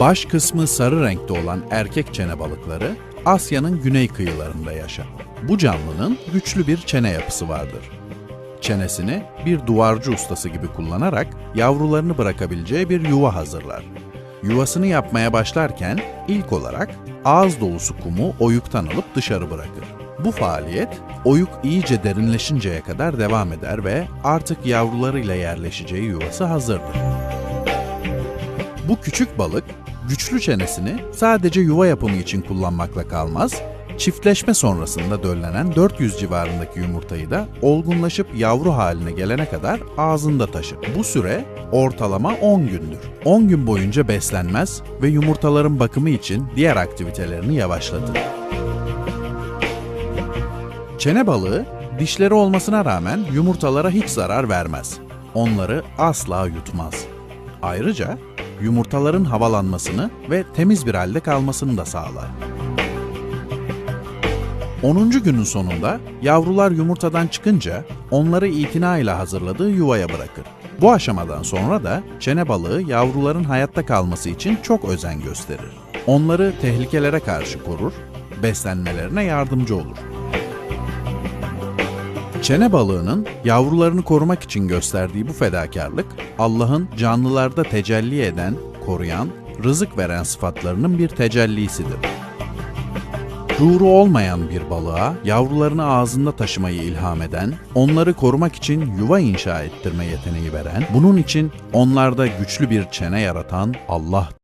Baş kısmı sarı renkte olan erkek çene balıkları Asya'nın güney kıyılarında yaşar. Bu canlının güçlü bir çene yapısı vardır. Çenesini bir duvarcı ustası gibi kullanarak yavrularını bırakabileceği bir yuva hazırlar. Yuvasını yapmaya başlarken ilk olarak ağız dolusu kumu oyuktan alıp dışarı bırakır. Bu faaliyet oyuk iyice derinleşinceye kadar devam eder ve artık yavrularıyla yerleşeceği yuvası hazırdır. Bu küçük balık güçlü çenesini sadece yuva yapımı için kullanmakla kalmaz, çiftleşme sonrasında döllenen 400 civarındaki yumurtayı da olgunlaşıp yavru haline gelene kadar ağzında taşır. Bu süre ortalama 10 gündür. 10 gün boyunca beslenmez ve yumurtaların bakımı için diğer aktivitelerini yavaşlatır. Çene balığı dişleri olmasına rağmen yumurtalara hiç zarar vermez. Onları asla yutmaz. Ayrıca yumurtaların havalanmasını ve temiz bir halde kalmasını da sağlar. 10. günün sonunda yavrular yumurtadan çıkınca onları itina ile hazırladığı yuvaya bırakır. Bu aşamadan sonra da çene balığı yavruların hayatta kalması için çok özen gösterir. Onları tehlikelere karşı korur, beslenmelerine yardımcı olur. Çene balığının yavrularını korumak için gösterdiği bu fedakarlık, Allah'ın canlılarda tecelli eden, koruyan, rızık veren sıfatlarının bir tecellisidir. Şuuru olmayan bir balığa yavrularını ağzında taşımayı ilham eden, onları korumak için yuva inşa ettirme yeteneği veren, bunun için onlarda güçlü bir çene yaratan Allah